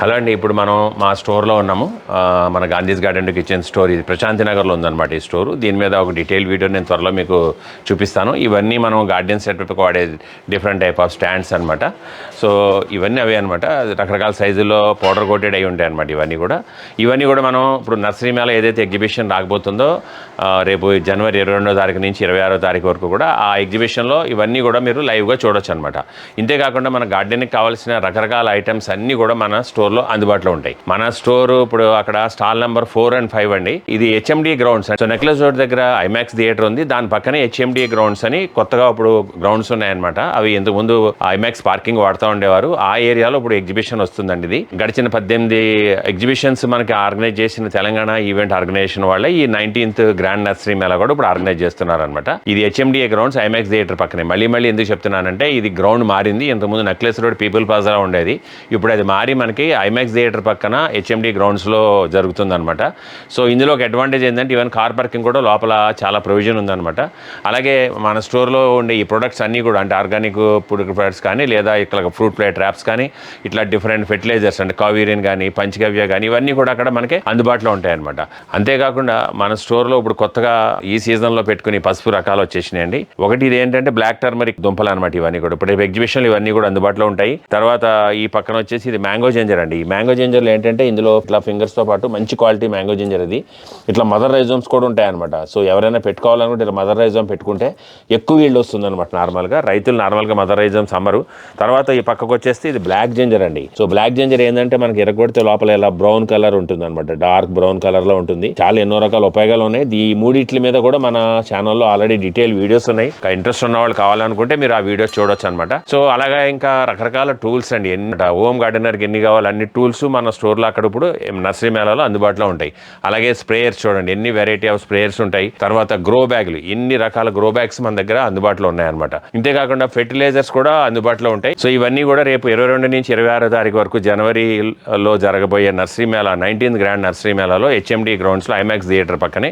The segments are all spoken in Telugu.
హలో అండి ఇప్పుడు మనం మా స్టోర్లో ఉన్నాము. మన గాంధీస్ గార్డెన్ కిచెన్ స్టోర్ ఇది ప్రశాంతి నగర్లో ఉందన్నమాట ఈ స్టోరు. దీని మీద ఒక డీటెయిల్ వీడియో నేను త్వరలో మీకు చూపిస్తాను. ఇవన్నీ మనం గార్డెన్ సెటప్కి వాడే డిఫరెంట్ టైప్ ఆఫ్ స్టాండ్స్ అనమాట సో ఇవన్నీ అవే అనమాట రకరకాల సైజుల్లో పౌడర్ కోటెడ్ అయి ఉంటాయి అనమాట ఇవన్నీ కూడా. ఇవన్నీ కూడా మనం ఇప్పుడు నర్సరీ మేళ ఏదైతే ఎగ్జిబిషన్ రాకపోతుందో రేపు జనవరి ఇరవై రెండో తారీఖు నుంచి ఇరవై ఆరో తారీఖు వరకు కూడా ఆ ఎగ్జిబిషన్లో ఇవన్నీ కూడా మీరు లైవ్గా చూడొచ్చు అనమాట ఇంతేకాకుండా మన గార్డెన్కి కావాల్సిన రకరకాల ఐటమ్స్ అన్నీ కూడా మన స్టోర్ స్టోర్లో అందుబాటులో ఉంటాయి. మన స్టోర్ ఇప్పుడు అక్కడ stall number four and five అండి. ఇది HMD grounds so necklace road దగ్గర ఐమాక్స్ థియేటర్ ఉంది. దాని పక్కనే హెచ్ఎండి గ్రౌండ్స్ అని కొత్తగా ఇప్పుడు గ్రౌండ్స్ ఉన్నాయన్నమాట. అవి ఇంతకు ముందు ఐమాక్స్ పార్కింగ్ వాడుతూ ఉండేవారు. ఆ ఏరియాలో ఇప్పుడు ఎగ్జిబిషన్ వస్తుందండి ఇది. గడిచిన పద్దెనిమిది ఎగ్జిబిషన్స్ మనకి ఆర్గనైజ్ చేసిన తెలంగాణ ఈవెంట్ ఆర్గనైజేషన్ వాళ్ళే ఈ నైన్టీన్త్ గ్రాండ్ నర్సరీ మేళా కూడా ఇప్పుడు ఆర్గనైజ్ చేస్తున్నారు అనమాట ఇది హెచ్ఎండిఏ గ్రౌండ్స్ ఐమాక్స్ థియేటర్ పక్కనే. మళ్ళీ మళ్ళీ ఎందుకు చెప్తున్నానంటే ఇది గ్రౌండ్ మారింది. ఇంతకుముందు నెక్లెస్ రోడ్ పీపుల్ ప్లాజా ఉండేది. ఇప్పుడు అది మారి మనకి ఐమాక్స్ థియేటర్ పక్కన హెచ్ఎండి గ్రౌండ్స్లో జరుగుతుందనమాట సో ఇందులో ఒక అడ్వాంటేజ్ ఏంటంటే ఈవెన్ కార్ పార్కింగ్ కూడా లోపల చాలా ప్రొవిజన్ ఉందన్నమాట. అలాగే మన స్టోర్లో ఉండే ఈ ప్రొడక్ట్స్ అన్నీ కూడా అంటే ఆర్గానిక్ ఫుడ్ ప్రొడక్ట్స్ కానీ లేదా ఇట్లా ఫ్రూట్ ప్లేట్ ట్రాప్స్ కానీ ఇట్లా డిఫరెంట్ ఫెర్టిలైజర్స్ అంటే కావేరియన్ కానీ పంచగవ్య కానీ ఇవన్నీ కూడా అక్కడ మనకి అందుబాటులో ఉంటాయన్నమాట. అంతేకాకుండా మన స్టోర్లో ఇప్పుడు కొత్తగా ఈ సీజన్లో పెట్టుకుని పసుపు రకాలు వచ్చేసినాయండి. ఒకటి ఇది ఏంటంటే బ్లాక్ టర్మరిక్ దుంపలు అనమాట ఇవన్నీ కూడా. ఇప్పుడు ఎగ్జిబిషన్లు ఇవన్నీ కూడా అందుబాటులో ఉంటాయి. తర్వాత ఈ పక్కన వచ్చేసి ఇది మ్యాంగో జంజర్ అండి. ఈ మ్యాంగో జింజర్లు ఏంటంటే ఇందులో ఇట్లా ఫింగర్స్తో పాటు మంచి క్వాలిటీ మ్యాంగో జింజర్ ఇది. ఇట్లా మదర్ రైజోమ్స్ కూడా ఉంటాయన్నమాట. సో ఎవరైనా పెట్టుకోవాలనుకుంటే ఇట్లా మదర్ రైజోమ్ పెట్టుకుంటే ఎక్కువ ఈల్డ్ వస్తుంది అనమాట నార్మల్గా రైతులు నార్మల్గా మదర్ రైజోమ్స్ అమ్మరు. తర్వాత ఈ పక్కకు వచ్చేస్తే ఇది బ్లాక్ జింజర్ అండి. సో బ్లాక్ జింజర్ ఏంటంటే మనకి ఎరగొడితే లోపల ఇలా బ్రౌన్ కలర్ ఉంటుంది అనమాట డార్క్ బ్రౌన్ కలర్లో ఉంటుంది. చాలా ఎన్నో రకాల ఉపయోగాలు ఉన్నాయి. ఈ మూడిట్ల మీద కూడా మన ఛానల్లో ఆల్రెడీ డీటెయిల్ వీడియోస్ ఉన్నాయి. ఇంట్రెస్ట్ ఉన్న వాళ్ళు కావాలనుకుంటే మీరు ఆ వీడియోస్ చూడొచ్చు అనమాట సో అలాగే ఇంకా రకరకాల టూల్స్ అండి. ఎన్ని హోమ్ గార్డెనర్కి ఎన్ని కావాలి అన్ని టూల్స్ మన స్టోర్లో అక్కడ ఇప్పుడు నర్సరీ మేళాలో అందుబాటులో ఉంటాయి. అలాగే స్ప్రేయర్స్ చూడండి ఎన్ని వెరైటీ ఆఫ్ స్ప్రేయర్స్ ఉంటాయి. తర్వాత గ్రో బ్యాగులు ఎన్ని రకాల గ్రో బ్యాగ్స్ మన దగ్గర అందుబాటులో ఉన్నాయన్నమాట. ఇంతేకాకుండా ఫెర్టిలైజర్స్ కూడా అందుబాటులో ఉంటాయి. సో ఇవన్నీ కూడా రేపు ఇరవై రెండు నుంచి ఇరవై ఆరో తారీఖు వరకు జనవరిలో జరగబోయే nursery mela nineteenth grand nursery మేళాలో HMD గ్రౌండ్స్లో ఐమాక్స్ థియేటర్ పక్కనే.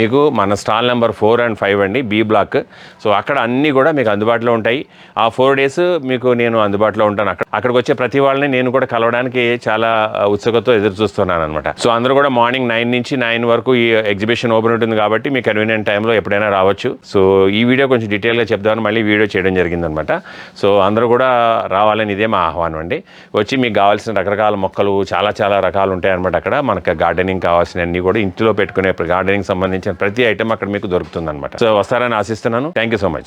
మీకు మన stall number four and five అండి బి బ్లాక్ సో అక్కడ అన్నీ కూడా మీకు అందుబాటులో ఉంటాయి. ఆ ఫోర్ డేస్ మీకు నేను అందుబాటులో ఉంటాను. అక్కడ అక్కడికి వచ్చే ప్రతి వాళ్ళని నేను కూడా కలవడానికి చాలా ఉత్సుకతో ఎదురు చూస్తున్నాను అనమాట సో అందరూ కూడా మార్నింగ్ నైన్ నుంచి నైన్ వరకు ఈ ఎగ్జిబిషన్ ఓపెన్ ఉంటుంది కాబట్టి మీ కన్వీనియంట్ టైంలో ఎప్పుడైనా రావచ్చు. సో ఈ వీడియో కొంచెం డీటెయిల్గా చెప్దామని మళ్ళీ వీడియో చేయడం జరిగిందనమాట సో అందరూ కూడా రావాలని ఇదే మా ఆహ్వానం అండి. వచ్చి మీకు కావాల్సిన రకరకాల మొక్కలు చాలా చాలా రకాలు ఉంటాయన్నమాట అక్కడ. మనకు గార్డెనింగ్ కావాల్సినవన్నీ కూడా ఇంట్లో పెట్టుకునే గార్డెనింగ్ సంబంధించిన ప్రతి ఐటమ్ అక్కడ మీకు దొరుకుతుంది అనమాట సో వస్తారని ఆశిస్తున్నాను. Thank you so much.